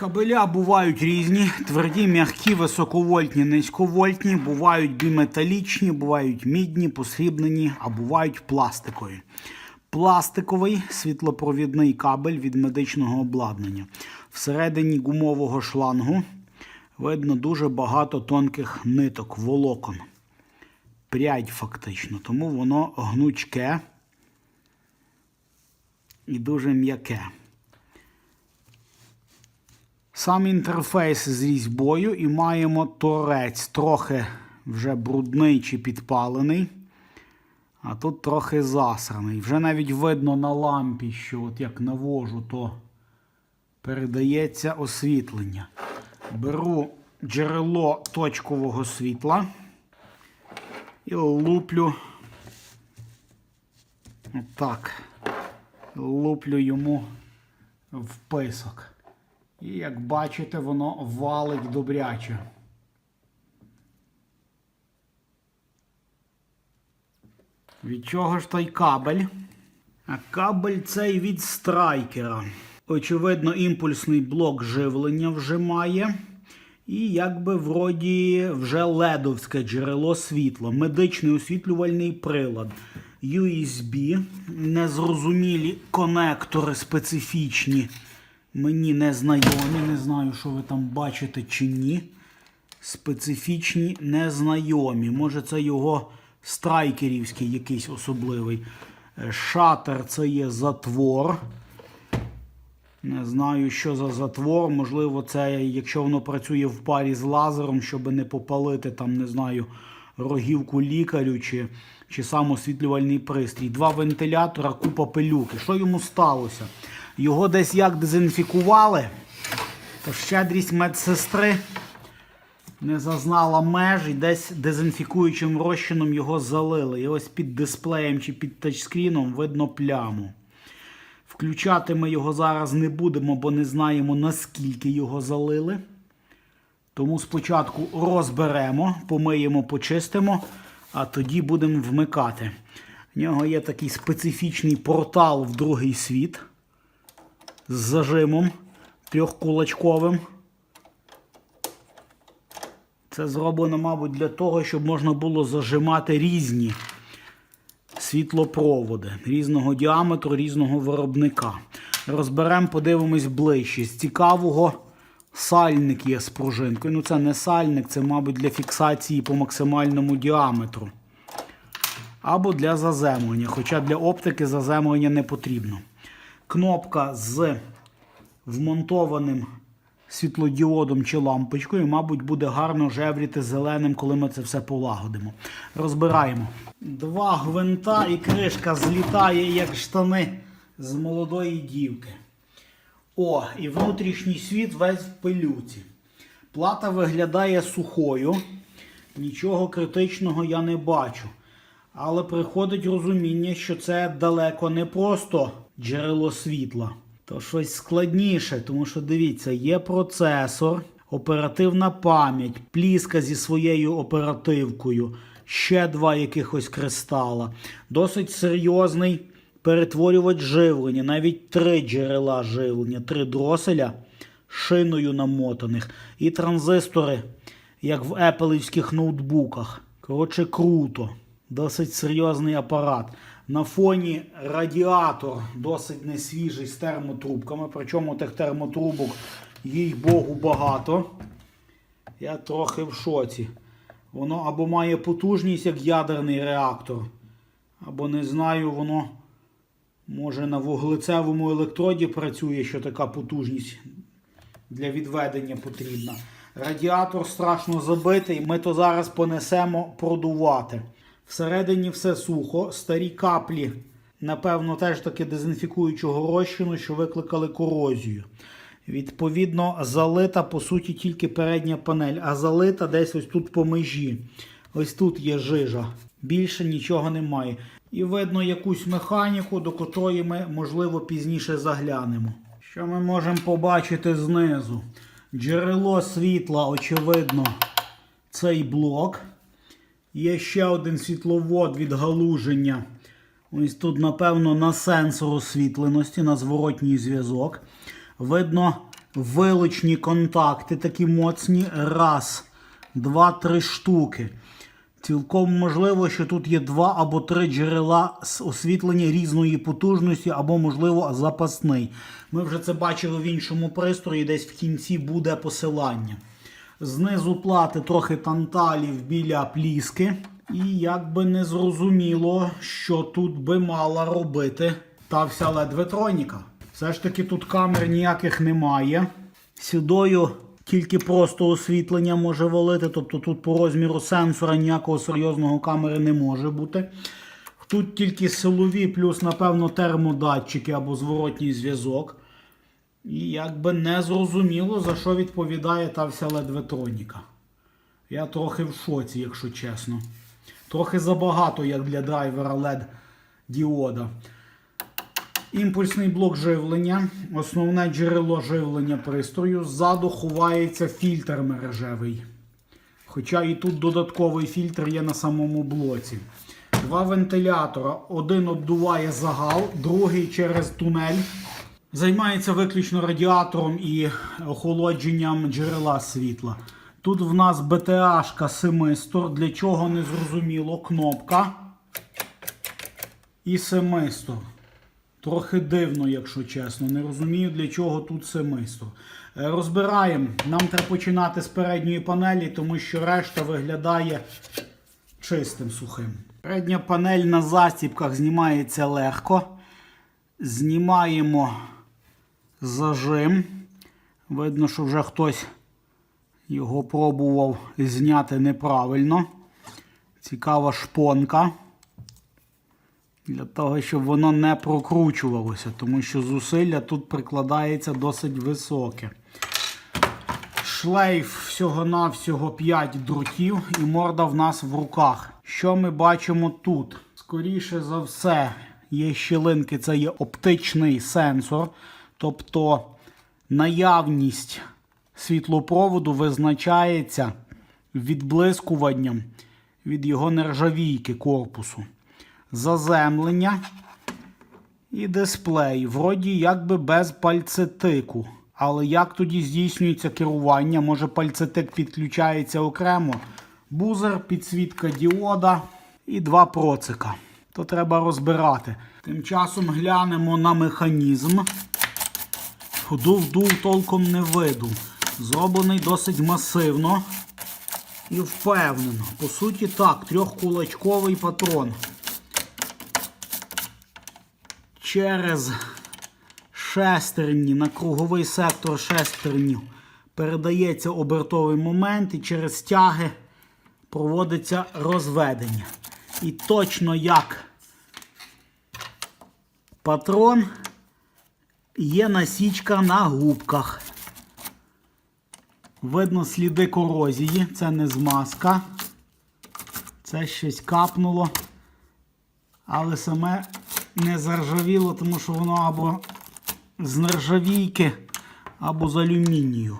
Кабеля бувають різні, тверді, м'які, високовольтні, низьковольтні, бувають біметалічні, бувають мідні, посрібнені, а бувають пластикові. Пластиковий світлопровідний кабель від медичного обладнання. Всередині гумового шлангу видно дуже багато тонких ниток, волокон. Прядь фактично, тому воно гнучке і дуже м'яке. Сам інтерфейс з різьбою і маємо торець, трохи вже брудний чи підпалений, а тут трохи засраний. Вже навіть видно на лампі, що от як навожу, то передається освітлення. Беру джерело точкового світла і луплю отак. Луплю йому в писок. І як бачите, воно валить добряче. Від чого ж той кабель? А кабель цей від страйкера. Очевидно, імпульсний блок живлення вже має. І якби вроді вже ледовське джерело світла, медичний освітлювальний прилад. USB, незрозумілі конектори специфічні. Мені не знайомі, не знаю, що ви там бачите чи ні. Специфічні незнайомі. Може, це його страйкерівський якийсь особливий. Е, Шатер це є затвор. Не знаю, що за затвор. Можливо, це, якщо воно працює в парі з лазером, щоб не попалити там, не знаю, рогівку лікарю чи, чи сам освітлювальний пристрій. Два вентилятора, купа пилюки. Що йому сталося? Його десь як дезінфікували, то щедрість медсестри не зазнала меж і десь дезінфікуючим розчином його залили. І ось під дисплеєм чи під тачскріном видно пляму. Включати ми його зараз не будемо, бо не знаємо, наскільки його залили. Тому спочатку розберемо, помиємо, почистимо, а тоді будемо вмикати. В нього є такий специфічний портал в другий світ з зажимом трьохкулачковим. Це зроблено, мабуть, для того, щоб можна було зажимати різні світлопроводи різного діаметру, різного виробника. Розберемо, подивимось ближче. З цікавого сальник є з пружинкою. Ну, це не сальник, це, мабуть, для фіксації по максимальному діаметру. Або для заземлення. Хоча для оптики заземлення не потрібно. Кнопка з вмонтованим світлодіодом чи лампочкою, мабуть, буде гарно жевріти зеленим, коли ми це все полагодимо. Розбираємо. Два гвинта і кришка злітає, як штани з молодої дівки. О, і внутрішній світ весь в пилюці. Плата виглядає сухою. Нічого критичного я не бачу. Але приходить розуміння, що це далеко не просто джерело світла, то щось складніше, тому що дивіться, є процесор, оперативна пам'ять, пліска зі своєю оперативкою, ще два якихось кристала. Досить серйозний перетворювач живлення, навіть три джерела живлення, три дроселя шиною намотаних і транзистори, як в еплівських ноутбуках. Коротше, круто. Досить серйозний апарат. На фоні радіатор досить несвіжий з термотрубками. Причому тих термотрубок, їй Богу, багато. Я трохи в шоці. Воно або має потужність як ядерний реактор, або не знаю, воно може на вуглецевому електроді працює, що така потужність для відведення потрібна. Радіатор страшно забитий, ми то зараз понесемо продувати. Всередині все сухо, старі каплі, напевно, теж таки дезінфікуючого розчину, що викликали корозію. Відповідно, залита, по суті, тільки передня панель, а залита десь ось тут по межі. Ось тут є жижа. Більше нічого немає. І видно якусь механіку, до котрої ми, можливо, пізніше заглянемо. Що ми можемо побачити знизу? Джерело світла, очевидно, цей блок. Є ще один світловод від галуження. Ось тут, напевно, на сенсор освітленості, на зворотній зв'язок. Видно вилучні контакти, такі моцні. Раз, два, три штуки. Цілком можливо, що тут є два або три джерела з освітлення різної потужності, або, можливо, запасний. Ми вже це бачили в іншому пристрої, десь в кінці буде посилання. Знизу плати трохи танталів біля пліски. І як би не зрозуміло, що тут би мала робити та вся ледветроніка. Все ж таки тут камер ніяких немає. Сюдою тільки просто освітлення може валити, тобто тут по розміру сенсора ніякого серйозного камери не може бути. Тут тільки силові, плюс, напевно, термодатчики або зворотній зв'язок. І якби не зрозуміло, за що відповідає та вся ледветроніка. Я трохи в шоці, якщо чесно. Трохи забагато, як для драйвера LED діода. Імпульсний блок живлення, основне джерело живлення пристрою. Ззаду ховається фільтр мережевий. Хоча і тут додатковий фільтр є на самому блоці. Два вентилятора. Один обдуває загал, другий через тунель. Займається виключно радіатором і охолодженням джерела світла. Тут в нас BTA-шка семистор, для чого не зрозуміло, кнопка і семистор. Трохи дивно, якщо чесно. Не розумію, для чого тут семистор. Е, Розбираємо. Нам треба починати з передньої панелі, тому що решта виглядає чистим сухим. Передня панель на застіпках знімається легко. Знімаємо зажим. Видно, що вже хтось його пробував зняти неправильно. Цікава шпонка. Для того, щоб воно не прокручувалося, тому що зусилля тут прикладається досить високе. Шлейф всього-навсього 5 дротів і морда в нас в руках. Що ми бачимо тут? Скоріше за все, є щілинки, це є оптичний сенсор. Тобто наявність світлопроводу визначається відблискуванням від його нержавійки корпусу. Заземлення і дисплей. Вроді якби без пальцетику. Але як тоді здійснюється керування? Може пальцетик підключається окремо. Бузер, підсвітка діода і два процика. То треба розбирати. Тим часом глянемо на механізм. Дув-дув толком не виду. Зроблений досить масивно і впевнено. По суті, так, трьохкулачковий патрон. Через шестерні на круговий сектор шестернів передається обертовий момент і через тяги проводиться розведення. І точно як патрон є насічка на губках. Видно сліди корозії, це не змазка. Це щось капнуло. Але саме не заржавіло, тому що воно або з нержавійки, або з алюмінію.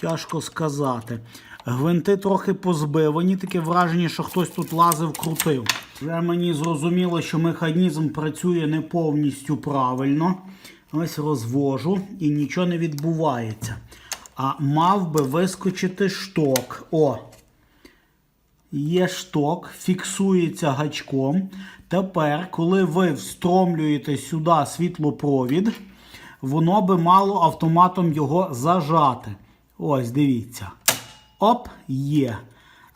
Тяжко сказати. Гвинти трохи позбивані, таке враження, що хтось тут лазив, крутив. Вже мені зрозуміло, що механізм працює не повністю правильно. Ось розвожу і нічого не відбувається. А мав би вискочити шток. О! Є шток, фіксується гачком. Тепер, коли ви встромлюєте сюди світлопровід, воно би мало автоматом його зажати. Ось, дивіться. Оп, є.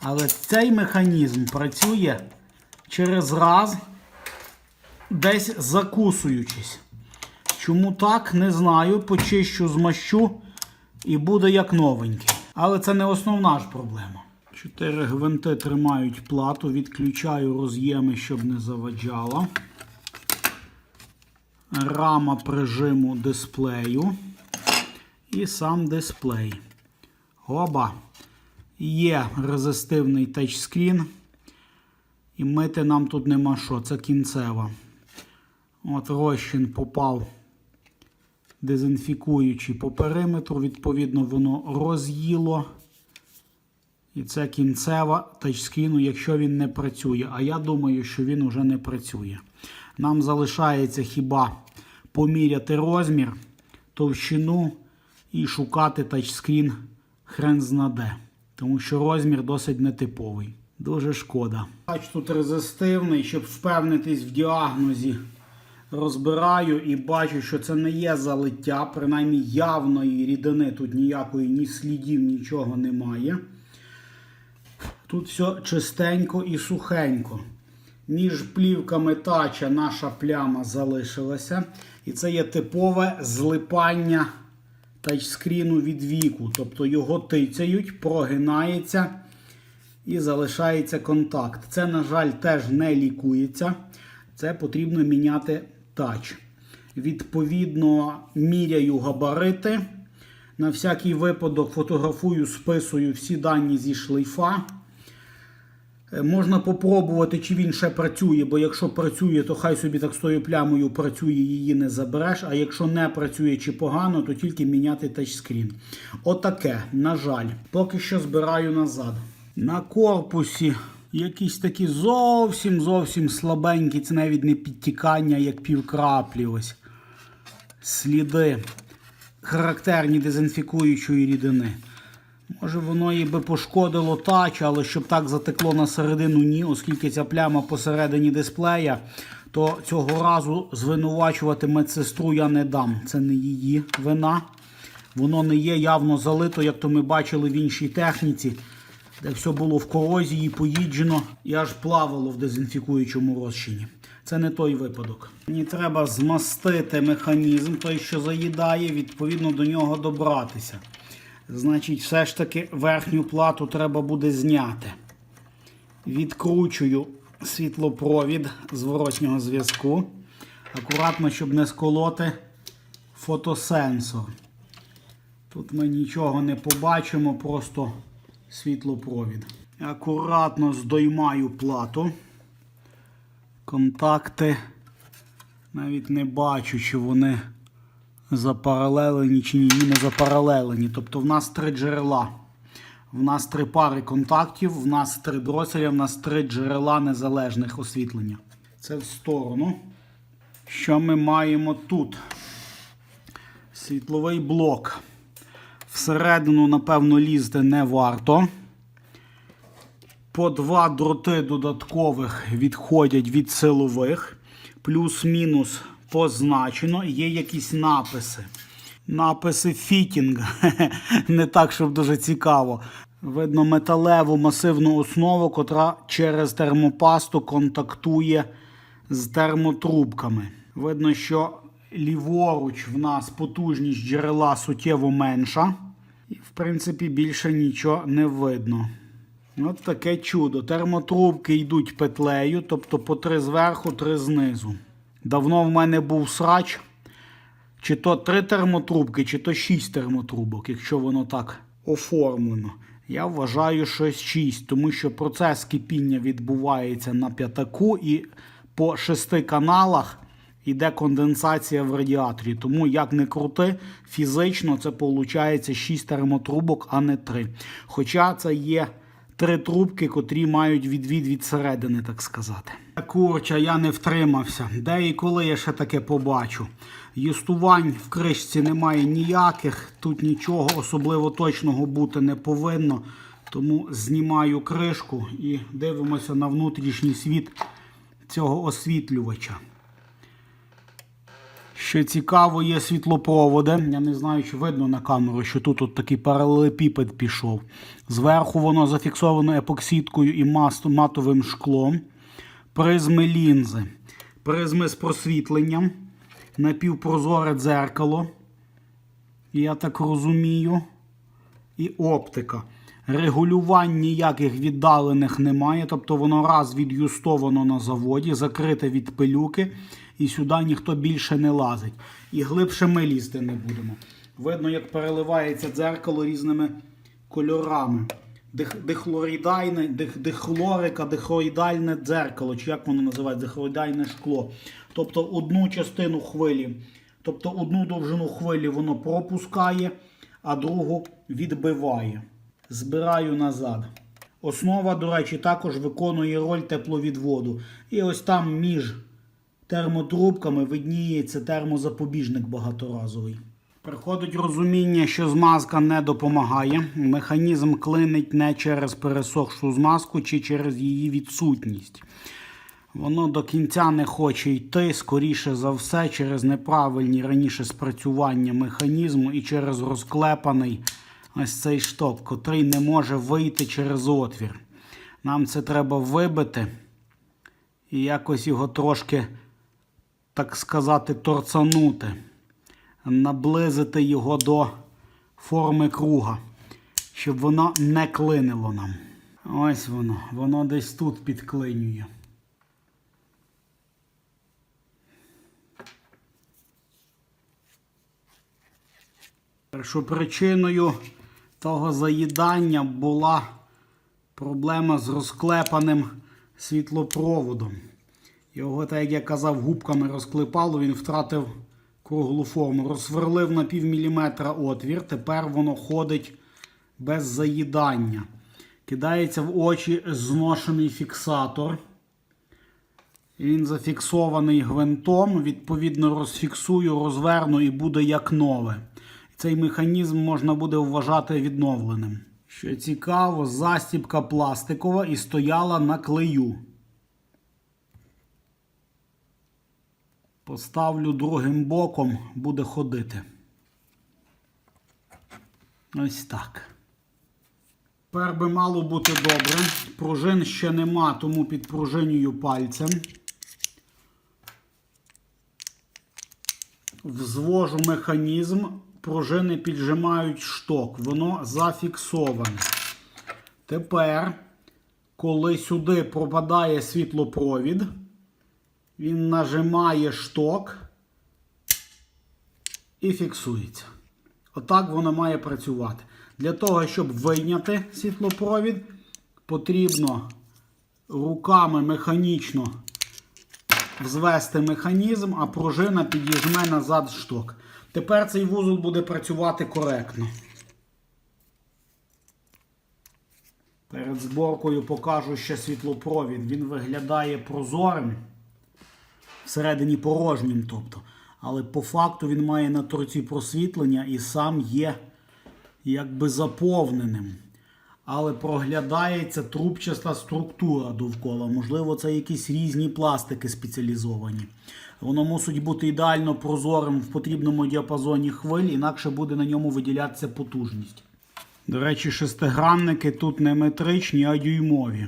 Але цей механізм працює через раз, десь закусуючись. Чому так, не знаю. Почищу, змащу і буде як новенький. Але це не основна ж проблема. Чотири гвинти тримають плату, відключаю роз'єми, щоб не заваджала. Рама прижиму дисплею. І сам дисплей. Оба. Є резистивний тачскрін. І мити нам тут нема що. Це кінцева. От розчин попав дезінфікуючи по периметру. Відповідно, воно роз'їло. І це кінцева тачскріну, якщо він не працює. А я думаю, що він уже не працює. Нам залишається хіба поміряти розмір, товщину і шукати тачскрін хрен знаде. Тому що розмір досить нетиповий. Дуже шкода. Тач тут резистивний, щоб впевнитись в діагнозі. Розбираю і бачу, що це не є залиття, принаймні явної рідини тут ніякої, ні слідів, нічого немає. Тут все чистенько і сухенько. Між плівками тача наша пляма залишилася. І це є типове злипання тачскріну від віку. Тобто його тицяють, прогинається і залишається контакт. Це, на жаль, теж не лікується. Це потрібно міняти тач. Відповідно, міряю габарити. На всякий випадок фотографую, списую всі дані зі шлейфа. Е, Можна попробувати, чи він ще працює, бо якщо працює, то хай собі так з тою плямою працює, її не забереш. А якщо не працює чи погано, то тільки міняти тачскрін. Отаке, на жаль, поки що збираю назад. На корпусі якісь такі зовсім зовсім слабенькі, це навіть не підтікання, як півкраплі. Ось сліди характерні дезінфікуючої рідини. Може, воно і би пошкодило тач, але щоб так затекло на середину, ні, оскільки ця пляма посередині дисплея, то цього разу звинувачувати медсестру я не дам. Це не її вина. Воно не є явно залито, як то ми бачили в іншій техніці, де все було в корозії, поїджено і аж плавало в дезінфікуючому розчині. Це не той випадок. Мені треба змастити механізм, той, що заїдає, відповідно до нього добратися. Значить, все ж таки верхню плату треба буде зняти. Відкручую світлопровід зворотнього зв'язку. Акуратно, щоб не сколоти фотосенсор. Тут ми нічого не побачимо, просто світлопровід. Акуратно здоймаю плату. Контакти. Навіть не бачу, чи вони запаралелені чи ні, не запаралелені. Тобто в нас три джерела. В нас три пари контактів, в нас три дроселя, в нас три джерела незалежних освітлення. Це в сторону. Що ми маємо тут? Світловий блок. Всередину, напевно, лізти не варто. По два дроти додаткових відходять від силових. Плюс-мінус позначено. Є якісь написи. Написи фітінг. Не так, щоб дуже цікаво. Видно металеву масивну основу, котра через термопасту контактує з термотрубками. Видно, що ліворуч в нас потужність джерела суттєво менша. І, в принципі, більше нічого не видно. От таке чудо. Термотрубки йдуть петлею, тобто по три зверху, три знизу. Давно в мене був срач. Чи то три термотрубки, чи то шість термотрубок, якщо воно так оформлено. Я вважаю, що шість, тому що процес кипіння відбувається на п'ятаку і по шести каналах йде конденсація в радіаторі. Тому, як не крути, фізично це виходить 6 термотрубок, а не 3. Хоча це є три трубки, котрі мають відвід від середини, так сказати. Курча, я не втримався. Де і коли я ще таке побачу. Юстувань в кришці немає ніяких, тут нічого особливо точного бути не повинно. Тому знімаю кришку і дивимося на внутрішній світ цього освітлювача. Що цікаво, є світлопроводи. Я не знаю, чи видно на камеру, що тут от такий паралелепіпед пішов. Зверху воно зафіксовано епоксидкою і матовим шклом. Призми лінзи. Призми з просвітленням. Напівпрозоре дзеркало. Я так розумію. І оптика. Регулювань ніяких віддалених немає, тобто воно раз від'юстовано на заводі, закрите від пилюки, і сюди ніхто більше не лазить. І глибше ми лізти не будемо. Видно, як переливається дзеркало різними кольорами. Дих, дихлоридайне, дих, дихлорика, дихлоридальне дзеркало, чи як воно називається, дихлоридальне шкло. Тобто одну частину хвилі, тобто одну довжину хвилі воно пропускає, а другу відбиває. Збираю назад. Основа, до речі, також виконує роль тепловідводу. І ось там між термотрубками видніється термозапобіжник багаторазовий. Приходить розуміння, що змазка не допомагає. Механізм клинить не через пересохшу змазку чи через її відсутність. Воно до кінця не хоче йти, скоріше за все, через неправильні раніше спрацювання механізму і через розклепаний ось цей шток, котрий не може вийти через отвір. Нам це треба вибити і якось його трошки, так сказати, торцанути, наблизити його до форми круга, щоб воно не клинило нам. Ось воно, воно десь тут підклинює. Що причиною того заїдання була проблема з розклепаним світлопроводом. Його, так як я казав, губками розклепало, він втратив круглу форму. Розсверлив на пів отвір, тепер воно ходить без заїдання. Кидається в очі зношений фіксатор. Він зафіксований гвинтом, відповідно, розфіксую, розверну і буде як нове. Цей механізм можна буде вважати відновленим. Що цікаво, застібка пластикова і стояла на клею. Поставлю другим боком, буде ходити. Ось так. Тепер би мало бути добре. Пружин ще нема, тому підпружинюю пальцем. Взвожу механізм, пружини піджимають шток, воно зафіксоване. Тепер, коли сюди пропадає світлопровід, він нажимає шток і фіксується. Отак воно має працювати. Для того, щоб вийняти світлопровід, потрібно руками механічно взвести механізм, а пружина підіжме назад шток. Тепер цей вузол буде працювати коректно. Перед зборкою покажу ще світлопровід. Він виглядає прозорим, всередині порожнім, тобто. Але по факту він має на торці просвітлення і сам є якби заповненим. Але проглядається трубчаста структура довкола. Можливо, це якісь різні пластики спеціалізовані. Воно мусить бути ідеально прозорим в потрібному діапазоні хвиль, інакше буде на ньому виділятися потужність. До речі, шестигранники тут не метричні, а дюймові.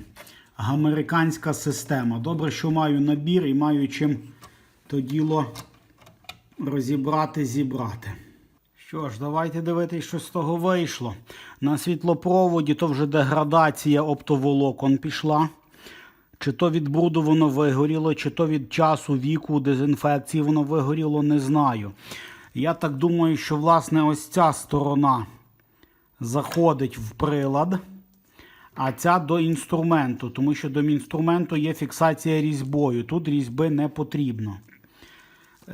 Американська система. Добре, що маю набір і маю чим то діло розібрати, зібрати. Що ж, давайте дивитися, що з того вийшло. На світлопроводі то вже деградація оптоволокон пішла. Чи то від бруду воно вигоріло, чи то від часу, віку, дезінфекції воно вигоріло, не знаю. Я так думаю, що власне ось ця сторона заходить в прилад, а ця до інструменту, тому що до інструменту є фіксація різьбою. Тут різьби не потрібно.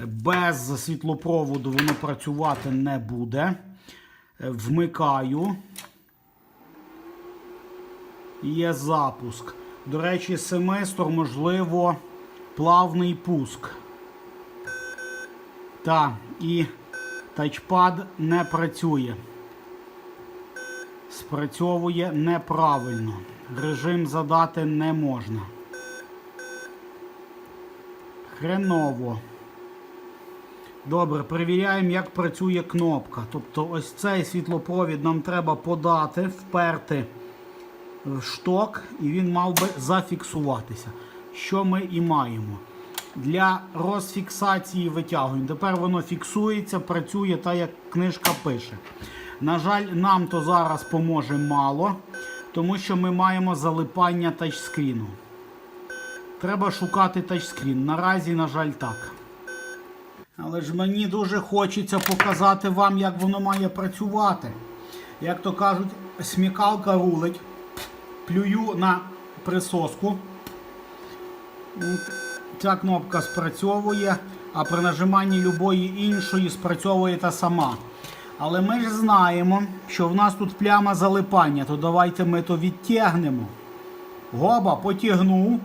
Без світлопроводу воно працювати не буде. Вмикаю. Є запуск. До речі, семестр, можливо, плавний пуск. Так, і тачпад не працює. Спрацьовує неправильно. Режим задати не можна. Хреново. Добре, перевіряємо, як працює кнопка. Тобто ось цей світлопровід нам треба подати, вперти в шток, і він мав би зафіксуватися. Що ми і маємо. Для розфіксації витягуємо. Тепер воно фіксується, працює так, як книжка пише. На жаль, нам то зараз поможе мало, тому що ми маємо залипання тачскріну. Треба шукати тачскрін. Наразі, на жаль, так. Але ж мені дуже хочеться показати вам, як воно має працювати. Як то кажуть, смікалка рулить, плюю на присоску. Ця кнопка спрацьовує, а при нажиманні любої іншої спрацьовує та сама. Але ми ж знаємо, що в нас тут пляма залипання, то давайте ми то відтягнемо. Гоба потягнув,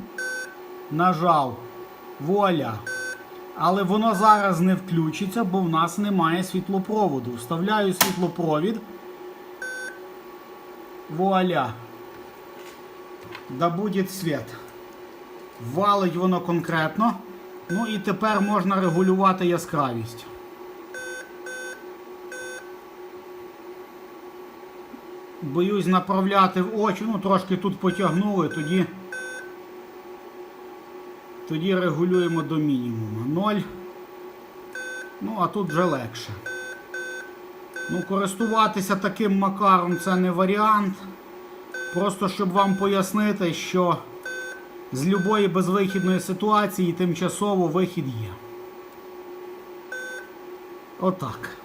нажав. Воля. Але воно зараз не включиться, бо в нас немає світлопроводу. Вставляю світлопровід. Вуаля. Да буде світ. Валить воно конкретно. Ну і тепер можна регулювати яскравість. Боюсь направляти в очі, ну трошки тут потягнули, тоді, тоді регулюємо до мінімуму. 0. Ну, а тут вже легше. Ну, користуватися таким макаром це не варіант. Просто щоб вам пояснити, що з любої безвихідної ситуації тимчасово вихід є. Отак.